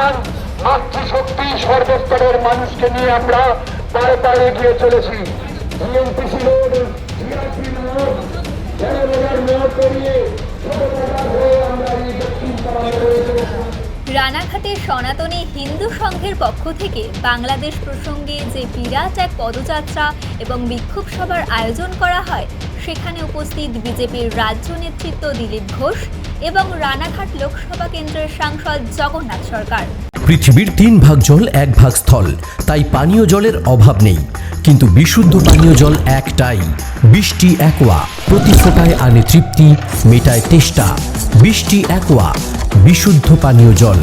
হিন্দু মাতৃশক্তি সর্বস্তরের মানুষকে নিয়ে আমরা পায়ে পায়ে এগিয়ে চলেছি। বিএনপিসি রানাঘাটের সনাতনী হিন্দু সংঘের পক্ষ থেকে বাংলাদেশ প্রসঙ্গে যে বিরাট এক পদযাত্রা এবং বিক্ষোভ সভার আয়োজন করা হয় সেখানে উপস্থিত বিজেপির রাজ্য নেতৃত্ব দিলীপ ঘোষ এবং রানাঘাট লোকসভা কেন্দ্রের সাংসদ জগন্নাথ সরকার। পৃথিবীর তিন ভাগ জল, এক ভাগ স্থল। তাই পানীয় জলের অভাব নেই। কিন্তু বিশুদ্ধ পানীয় জল একটাই। বৃষ্টি একোয়া। প্রতি ফোটায় আনে তৃপ্তি, মেটায় তেষ্টা। বৃষ্টি একোয়া। বিশুদ্ধ পানীয় জল।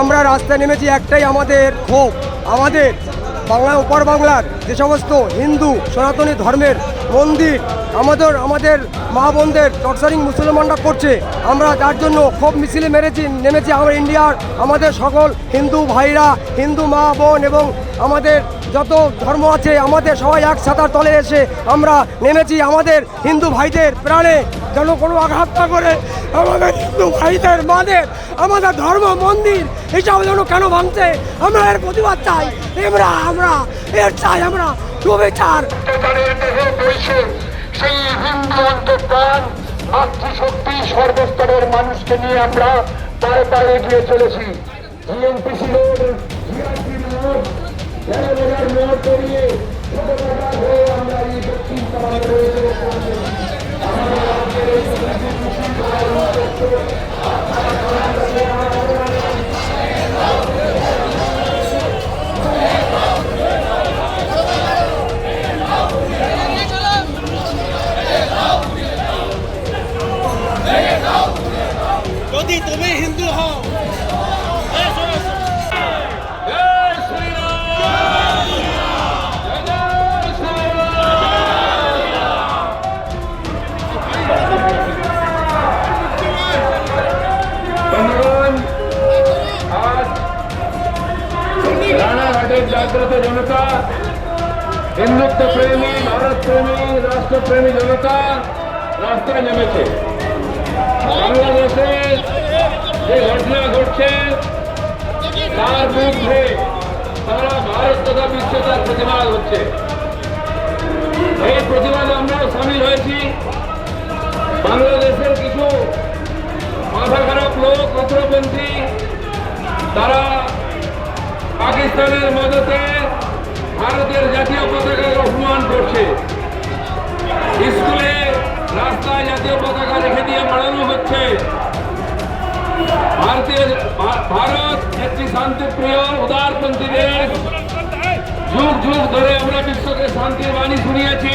আমরা রাস্তায় নেমেছি একটাই আমাদের ক্ষোভ। আমাদের বাংলা, উপর বাংলার যে সমস্ত হিন্দু, সনাতনী ধর্মের মন্দির, আমাদের আমাদের মা বোনদের টর্চারিং মুসলমানরা করছে, আমরা তার জন্য খুব মিছিলে মেরেছি, নেমেছি আমার ইন্ডিয়ার আমাদের সকল হিন্দু ভাইরা, হিন্দু মা বোন এবং আমাদের যত ধর্ম আছে আমাদের সবাই এক ছাতার তলে এসে আমরা নেমেছি আমাদের হিন্দু ভাইদের প্রাণে। যেন কোনো আঘাত না করে আমাদের হিন্দু ভাইদের মাদের, আমাদের ধর্ম মন্দির, এসব যেন কেন ভাঙছে? আমরা এর প্রতিবাদ চাই। আমরা আমরা, এর চাই আমরা। অত্যাচারের সেই হিন্দু অন্তর্প্রাণ, মাতৃশক্তি সর্বস্তরের মানুষকে নিয়ে আমরা পায়ে পায়ে এগিয়ে চলেছি। বিএনপিসি রোড জিআরপি মোড় জনগণের জাগ্রত জনতা, হিন্দুত্ব প্রেমী, ভারত প্রেমী, রাষ্ট্রপ্রেমী জনতা রাস্তায় নেমেছে। বাংলাদেশে যে ঘটনা ঘটছে, তার বিরুদ্ধে সারা ভারত তথা বিশ্ব তার প্রতিবাদ হচ্ছে। এই প্রতিবাদে আমরাও সামিল হয়েছি। বাংলাদেশের কিছু মাথা খারাপ লোক কঠোরপন্থী তারা পাকিস্তানের মদতে ভারতের জাতীয় পতাকাকে অপমান করছে। স্কুলে রাস্তায় জাতীয় পতাকা রেখে দিয়ে বাড়ানো হচ্ছে। ভারতীয় ভারত একটি শান্তিপ্রিয় উদারপন্থী দেশ। যুগ যুগ ধরে আমরা বিশ্বকে শান্তির বাণী শুনিয়েছি।